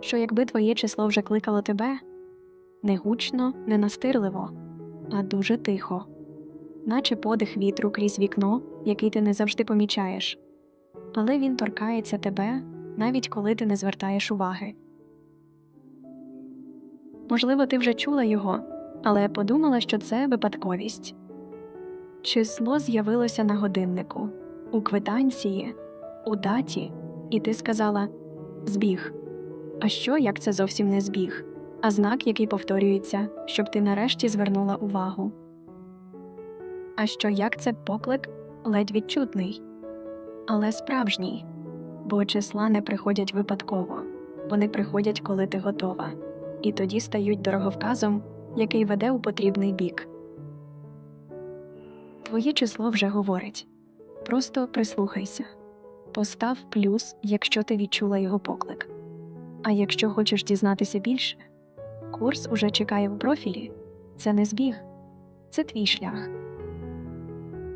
що якби твоє число вже кликало тебе не гучно, не настирливо, а дуже тихо, наче подих вітру крізь вікно, який ти не завжди помічаєш. Але він торкається тебе, навіть коли ти не звертаєш уваги. Можливо, ти вже чула його, але подумала, що це випадковість. Число з'явилося на годиннику, у квитанції, у даті, і ти сказала збіг. А що, як це зовсім не збіг, а знак, який повторюється, щоб ти нарешті звернула увагу. А що як це поклик ледь відчутний, але справжній, бо числа не приходять випадково, вони приходять, коли ти готова, і тоді стають дороговказом, який веде у потрібний бік. Твоє число вже говорить. Просто прислухайся. Постав плюс, якщо ти відчула його поклик. А якщо хочеш дізнатися більше, курс уже чекає в профілі. Це не збіг, це твій шлях.